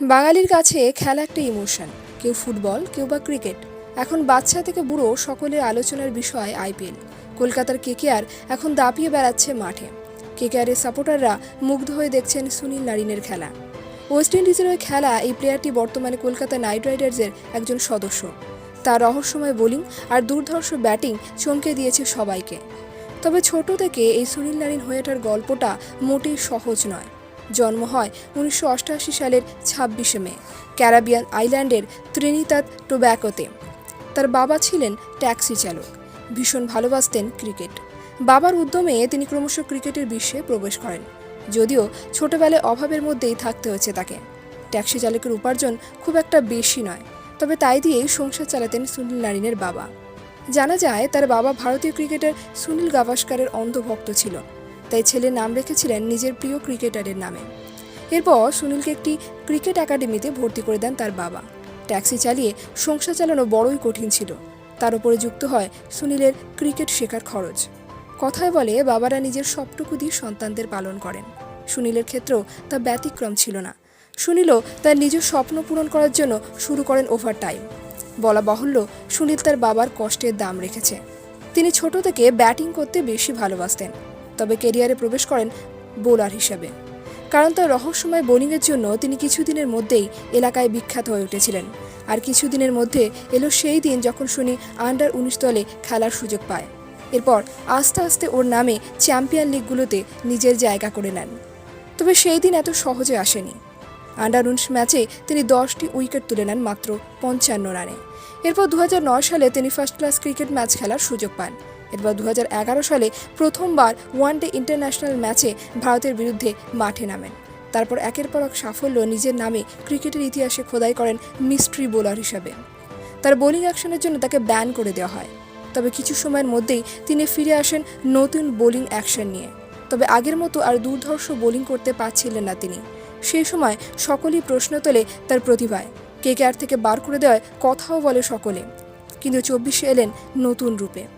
বাঙালির কাছে খেলা একটা ইমোশন, কেউ ফুটবল, কেউ বা ক্রিকেট। এখন বাচ্চা থেকে বুড়ো সকলের আলোচনার বিষয় আইপিএল। কলকাতার কেকেআর এখন দাপিয়ে বেড়াচ্ছে মাঠে। কেকেআরের সাপোর্টাররা মুগ্ধ হয়ে দেখছেন সুনীল নারিনের খেলা। ওয়েস্ট ইন্ডিজের ওই খেলা এই প্লেয়ারটি বর্তমানে কলকাতা নাইট রাইডার্সের একজন সদস্য। তার রহস্যময় বোলিং আর দুর্ধর্ষ ব্যাটিং চমকে দিয়েছে সবাইকে। তবে ছোট থেকে এই সুনীল নারিন হয়ে ওঠার গল্পটা মোটেই সহজ নয়। জন্ম হয় উনিশশো অষ্টআশি সালের ছাব্বিশে মে, ক্যারাবিয়ান আইল্যান্ডের ত্রিনিতাদ টোব্যাকোতে। তার বাবা ছিলেন ট্যাক্সি চালক, ভীষণ ভালোবাসতেন ক্রিকেট। বাবার উদ্যমে তিনি ক্রমশ ক্রিকেটের বিশ্বে প্রবেশ করেন, যদিও ছোটবেলায় অভাবের মধ্যেই থাকতে হয়েছে তাকে। ট্যাক্সি চালকের উপার্জন খুব একটা বেশি নয়, তবে তাই দিয়েই সংসার চালাতেন সুনীল নারিনের বাবা। জানা যায়, তার বাবা ভারতীয় ক্রিকেটার সুনীল গাভাস্কারের অন্ধভক্ত ছিল। তাই ছেলের নাম রেখেছিলেন নিজের প্রিয় ক্রিকেটারের নামে। এরপর সুনীলকে একটি ক্রিকেট একাডেমিতে ভর্তি করে দেন তার বাবা। ট্যাক্সি চালিয়ে সংসার চালানো বড়ই কঠিন ছিল। তার উপরে যুক্ত হয় সুনীলের ক্রিকেট শেখার খরচ। কথায় বলে, বাবারা নিজের সবটুকু দিয়ে সন্তানদের পালন করেন। সুনীলের ক্ষেত্রেও তা ব্যতিক্রম ছিল না। সুনীলও তার নিজের স্বপ্ন পূরণ করার জন্য শুরু করেন ওভারটাইম। বলা বাহুল্য, সুনীল তার বাবার কষ্টের দাম রেখেছে। তিনি ছোট থেকে ব্যাটিং করতে বেশি ভালোবাসতেন। তবে কেরিয়ারে প্রবেশ করেন বোলার হিসেবে। কারণ তার রহস্যময় বোলিংয়ের জন্য তিনি কিছুদিনের মধ্যেই এলাকায় বিখ্যাত হয়ে উঠেছিলেন। আর কিছুদিনের মধ্যে এলো সেই দিন যখন শুনি আন্ডার উনিশ দলে খেলার সুযোগ পায়। এরপর আস্তে আস্তে ওর নামে চ্যাম্পিয়ন লিগগুলোতে নিজের জায়গা করে নেন। তবে সেই দিন এত সহজে আসেনি। আন্ডার উনিশ ম্যাচে তিনি দশটি উইকেট তুলে নেন মাত্র পঞ্চান্ন রানে। এরপর দু হাজার নয় সালে তিনি ফার্স্ট ক্লাস ক্রিকেট ম্যাচ খেলার সুযোগ পান। এরপর দু হাজার এগারো সালে প্রথমবার ওয়ানডে ইন্টারন্যাশনাল ম্যাচে ভারতের বিরুদ্ধে মাঠে নামেন। তারপর একের পর এক সাফল্য নিজের নামে ক্রিকেটের ইতিহাসে খোদাই করেন মিস্ট্রি বোলার হিসাবে। তার বোলিং অ্যাকশনের জন্য তাকে ব্যান করে দেওয়া হয়। তবে কিছু সময়ের মধ্যেই তিনি ফিরে আসেন নতুন বোলিং অ্যাকশন নিয়ে। তবে আগের মতো আর দুর্ধর্ষ বোলিং করতে পারছিলেন না তিনি। সেই সময় সকলেই প্রশ্ন তোলে তার প্রতিভায়। কেকেআর থেকে বার করে দেওয়ায় কথাও বলে সকলে। কিন্তু চব্বিশে এলেন নতুন রূপে।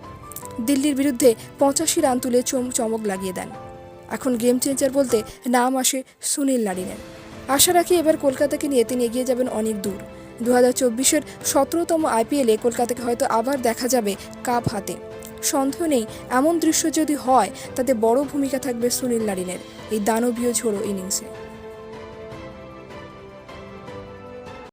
দিল্লির বিরুদ্ধে পঁচাশি রান তুলে চম চমক লাগিয়ে দেন। এখন গেম চেঞ্জার বলতে নাম আসে সুনীল নারিনের। আশা রাখি এবার কলকাতাকে নিয়ে তিনি এগিয়ে যাবেন অনেক দূর। দু হাজার চব্বিশের সতেরোতম আইপিএলে কলকাতাকে হয়তো আবার দেখা যাবে কাপ হাতে। সন্দেহ নেই, এমন দৃশ্য যদি হয়, তাতে বড় ভূমিকা থাকবে সুনীল নারিনের এই দানবীয় ঝোড়ো ইনিংসে।